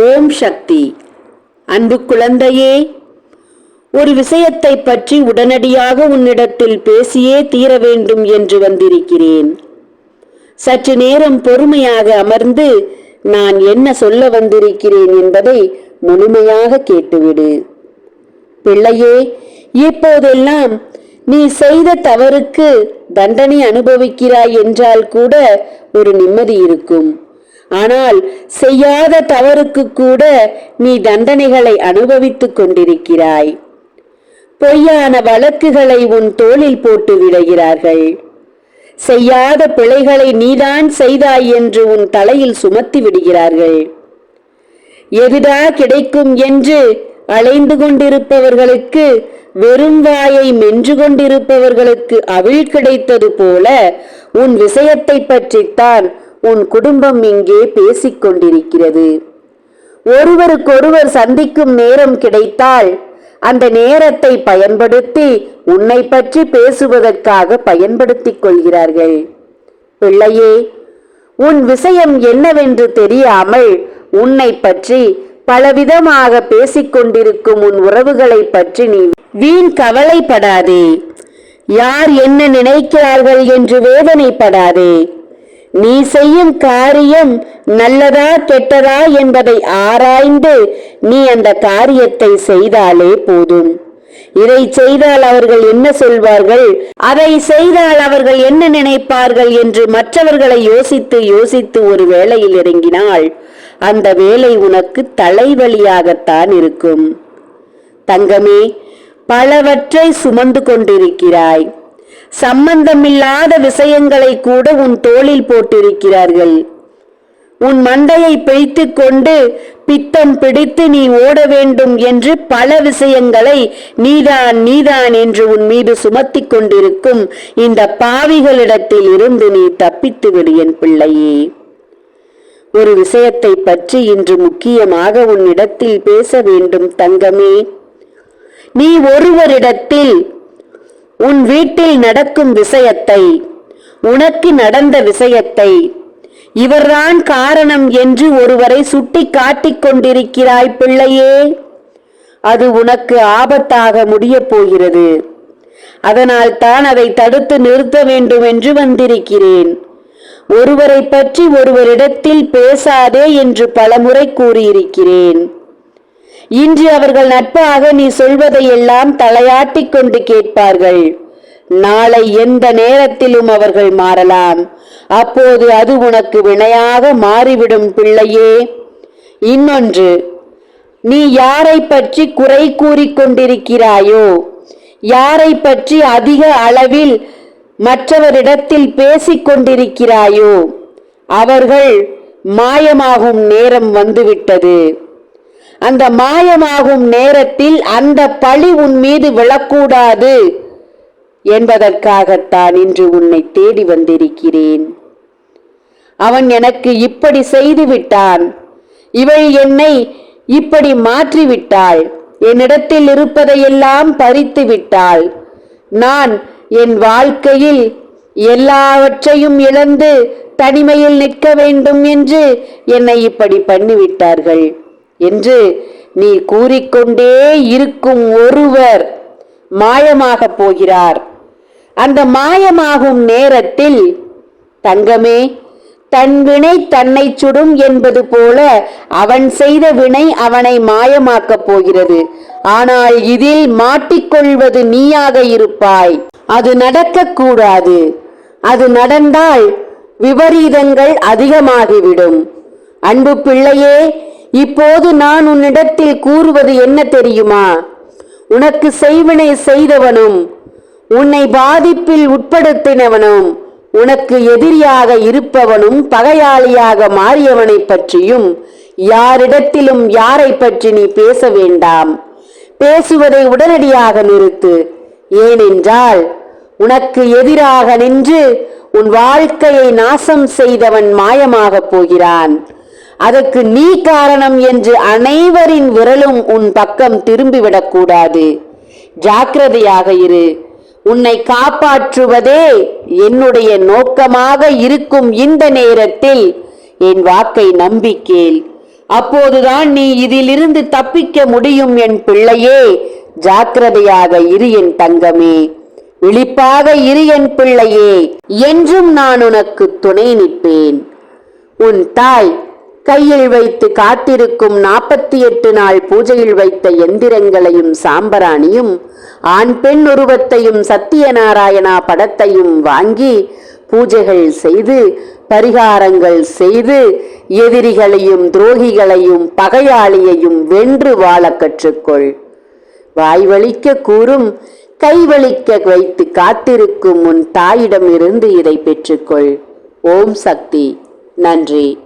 ஓம் சக்தி. அன்பு குழந்தையே ஒரு விஷயத்தை பற்றி உடனடியாக உன்னிடத்தில் பேசியே தீர வேண்டும் என்று வந்திருக்கிறேன். சற்று நேரம் பொறுமையாக அமர்ந்து நான் என்ன சொல்ல வந்திருக்கிறேன் என்பதை முழுமையாக கேட்டுவிடு. பிள்ளையே இப்போதெல்லாம் நீ செய்த தவறுக்கு தண்டனை அனுபவிக்கிறாய் என்றால் கூட ஒரு நிம்மதி இருக்கும். ஆனால் செய்யாத தவறுக்கு கூட நீ தண்டனைகளை அனுபவித்துக் கொண்டிருக்கிறாய். பொய்யான வழக்குகளை உன் தோளில் போட்டு விடுகிறார்கள். செய்யாத பிழைகளை நீதான் செய்தாய் என்று உன் தலையில் சுமத்தி விடுகிறார்கள். எதுடா கிடைக்கும் என்று அலைந்து கொண்டிருப்பவர்களுக்கு வெறும் வாயை மென்று கொண்டிருப்பவர்களுக்கு அவிழ் கிடைத்தது போல உன் விஷயத்தை பற்றித்தான் உன் குடும்பம் இங்கே பேசிக் கொண்டிருக்கிறது ஒருவருக்கொருவர் சந்திக்கும் நேரம் கிடைத்தால் அந்த நேரத்தை பயன்படுத்தி உன்னை பற்றி பேசுவதற்காக பயன்படுத்திக் கொள்கிறார்கள். பிள்ளையே உன் விஷயம் என்னவென்று தெரியாமல் உன்னை பற்றி பலவிதமாக பேசிக் கொண்டிருக்கும் உன் உறவுகளை பற்றி நீ வீண் கவலைப்படாதே. யார் என்ன நினைக்கிறார்கள் என்று வேதனைப்படாதே. நீ செய்யும் காரியம் நல்லதா கெட்டதா என்பதை ஆராய்ந்து நீ அந்த காரியத்தை செய்தாலே போதும். இதை செய்தால் அவர்கள் என்ன சொல்வார்கள்? அதை செய்தால் அவர்கள் என்ன நினைப்பார்கள் என்று மற்றவர்களை யோசித்து யோசித்து ஒரு வேளையில் இறங்கினால் அந்த வேலை உனக்கு தலைவலியாகத்தான் இருக்கும். தங்கமே பலவற்றை சுமந்து கொண்டிருக்கிறாய். சம்பந்தமில்லாத விஷயங்களை கூட உன் தோளில் போட்டிருக்கிறார்கள். உன் மண்டையை பிடித்து கொண்டு பித்தம் பிடித்து நீ ஓட வேண்டும் என்று பல விஷயங்களை நீதான் நீதான் என்று உன் மீது சுமத்தி கொண்டிருக்கும் இந்த பாவிகளிடத்தில் இருந்து நீ தப்பித்து விடு என் பிள்ளையே. ஒரு விஷயத்தை பற்றி இன்று முக்கியமாக உன்னிடத்தில் பேச வேண்டும் தங்கமே. நீ ஒருவரிடத்தில் உன் வீட்டில் நடக்கும் விஷயத்தை உனக்கு நடந்த விஷயத்தை இவர்தான் காரணம் என்று ஒருவரை சுட்டி காட்டிக் கொண்டிருக்கிறாய் பிள்ளையே. அது உனக்கு ஆபத்தாக முடியப் போகிறது. அதனால் தான் அதை தடுத்து நிறுத்த வேண்டும் என்று வந்திருக்கிறேன். ஒருவரை பற்றி ஒருவரிடத்தில் பேசாதே என்று பலமுறை கூறியிருக்கிறேன். இன்று அவர்கள் நட்பாக நீ சொல்வதையெல்லாம் தலையாட்டிக் கொண்டு கேட்பார்கள். நாளை எந்த நேரத்திலும் அவர்கள் மாறலாம். அப்போது அது உனக்கு வினையாக மாறிவிடும் பிள்ளையே. இன்னொன்று நீ யாரை பற்றி குறை கூறிக்கொண்டிருக்கிறாயோ யாரை பற்றி அதிக அளவில் மற்றவரிடத்தில் பேசிக் கொண்டிருக்கிறாயோ அவர்கள் மாயமாகும் நேரம் வந்துவிட்டது. அந்த மாயமாகும் நேரத்தில் அந்த பழி உன் மீது விழக்கூடாது என்பதற்காகத்தான் இன்று உன்னை தேடி வந்திருக்கிறேன். அவன் எனக்கு இப்படி செய்துவிட்டான். இவள் என்னை இப்படி மாற்றி விட்டாள் என்னிடத்தில் இருப்பதையெல்லாம் பறித்து விட்டாள் நான் என் வாழ்க்கையில் எல்லாவற்றையும் இழந்து தனிமையில் நிற்க வேண்டும் என்று என்னை இப்படி பண்ணிவிட்டார்கள். என்று நீ கூறிக்கொண்டே இருக்கும் ஒருவர் மாயமாக போகிறார். அந்த மாயமாகும் நேரத்தில் தங்கமே தன் வினை தன்னை சுடும் என்பது போல அவன் செய்த வினை அவனை மாயமாக்கப் போகிறது. ஆனால் இதில் மாட்டிக்கொள்வது நீயாக இருப்பாய். அது நடக்கக்கூடாது அது நடந்தால் விபரீதங்கள் அதிகமாகிவிடும். அன்பு பிள்ளையே இப்போது நான் உன்னிடத்தில் கூறுவது என்ன தெரியுமா? உனக்கு செய்வினை செய்தவனும் உன்னை பாதிப்பில் உட்படுத்தினவனும் உனக்கு எதிரியாக இருப்பவனும் பகையாளியாக மாறியவனை பற்றியும் யாரிடத்திலும் யாரை பற்றி நீ பேச வேண்டாம். பேசுவதை உடனடியாக நிறுத்து. ஏனென்றால் உனக்கு எதிராக நின்று உன் வாழ்க்கையை நாசம் செய்தவன் மாயமாகப் போகிறான். அதற்கு நீ காரணம் என்று அனைவரின் விரலும் உன் பக்கம் திரும்பிவிடக்கூடாது. ஜாக்கிரதையாக இரு. உன்னை காப்பாற்றுவதே என்னுடைய நோக்கமாக இருக்கும் இந்த நேரத்தில் என் வாக்கை நம்பிக்கேள். அப்போதுதான் நீ இதிலிருந்து தப்பிக்க முடியும் என் பிள்ளையே. ஜாக்கிரதையாக இரு என் தங்கமே. விழிப்பாக இரு என் பிள்ளையே. என்றும் நான் உனக்கு துணை நிற்பேன். உன் தாய் கையில் வைத்து காத்திருக்கும் நாற்பத்தி எட்டு நாள் பூஜையில் வைத்த எந்திரங்களையும் சாம்பராணியும் ஆண் பெண் உருவத்தையும் சத்தியநாராயணா படத்தையும் வாங்கி பூஜைகள் செய்து பரிகாரங்கள் செய்து எதிரிகளையும் துரோகிகளையும் பகையாளியையும் வென்று வாழ கற்றுக்கொள். வாய்வழிக்க கூறும் கைவழிக்க வைத்து காத்திருக்கும் உன் தாயிடமிருந்து இதை பெற்றுக்கொள். ஓம் சக்தி. நன்றி.